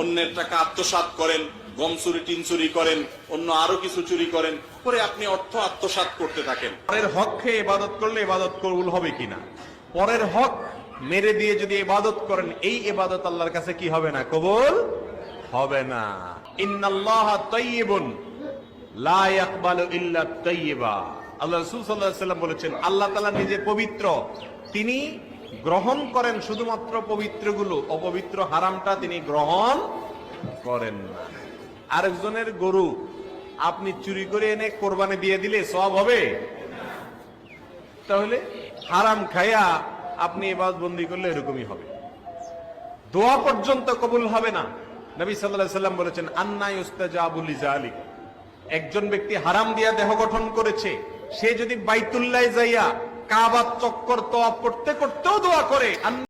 অন্যের টাকা আত্মসাৎ করেন, গম চুরি, টিন চুরি করেন, অন্য আরও কিছু চুরি করেন, করে আপনি অর্থ আত্মসাৎ করতে থাকেন। পরের হক খেয়ে ইবাদত করলে ইবাদত কবুল হবে কিনা? পরের হক মেরে দিয়ে যদি ইবাদত করেন, এই ইবাদত আল্লাহর কাছে কি হবে না? কবুল হবে না। ইন্নাল্লাহ তাইয়িবুন, লা ইয়াকবালু ইল্লা তাইয়িবা। আল্লাহ রাসূল সাল্লাল্লাহু আলাইহি বলেছেন, আল্লাহ তাআলা নিজে পবিত্র, তিনি গ্রহণ করেন শুধুমাত্র পবিত্রগুলো, অপবিত্র হারামটা তিনি গ্রহণ করেন না। আরেকজনের গরু আপনি চুরি করে এনে কোরবানি দিয়ে দিলে সব হবে? তাহলে হারাম খায়া আপনি এবার বন্দি করলে এরকমই হবে। দোয়া পর্যন্ত কবুল হবে না। নবী সাল্লাল্লাহু সাল্লাম বলেছেন, আন্না ইউস্তাজাবুল লিজালিক। একজন ব্যক্তি হারাম দিয়া দেহ গঠন করেছে, সে যদি বাইতুল্লাহ যাইয়া কাবার চক্কর তো করতে করতেও দোয়া করে।